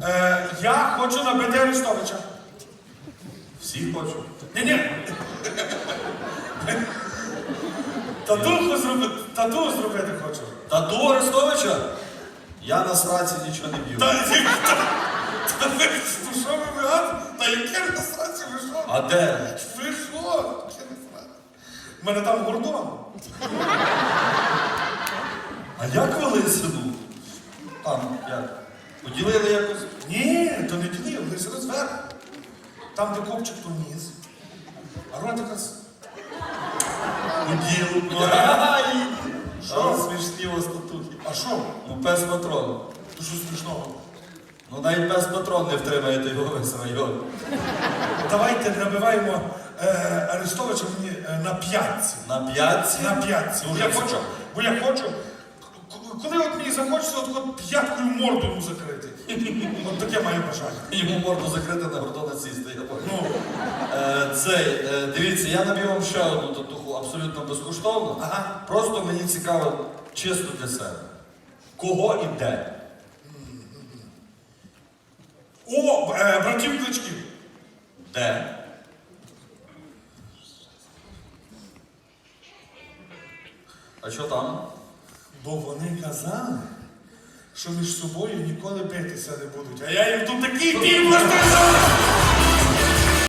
Е, я хочу набити Арестовича. Всі хочуть. Ні-ні. Татуху зробити, тату зробити хочу. Тату Арестовича? Я на сраці нічого не б'ю. Та, та, та ви ну, що ви вигадуєте? Та яке реєстрація, ви що? А де? Ви що? Яке реєстрація? У мене там гордон. А як вели селу? Там як? Поділили якось? Ні, то не ділив, лише розверх. Там, де копчик, то низ. А рот якраз. Поділ. Що? Що смішні у вас татухи? А що? Ну пес патрон. То що смішного? Ну навіть пес патрон не втримаєте його весь район. Давайте набиваємо е, Арестовича мені е, на п'ятці. На п'ятці? На п'ятці. Бо я хочу, бо я хочу. Коли от мені захочеться от, от п'яткою морду йому закрити. От таке моє бажання. Йому морду закрити на гордона сісти, я бачу. Ну, Е, цей, е, дивіться, я набив вам ще одну татуху абсолютно безкоштовно. Ага. Просто мені цікаво чисто для себе. Кого і де? о, е, братів кличків. Де? А що там? Бо вони казали, що між собою ніколи битися не будуть. А я їм тут такий пів влаштую!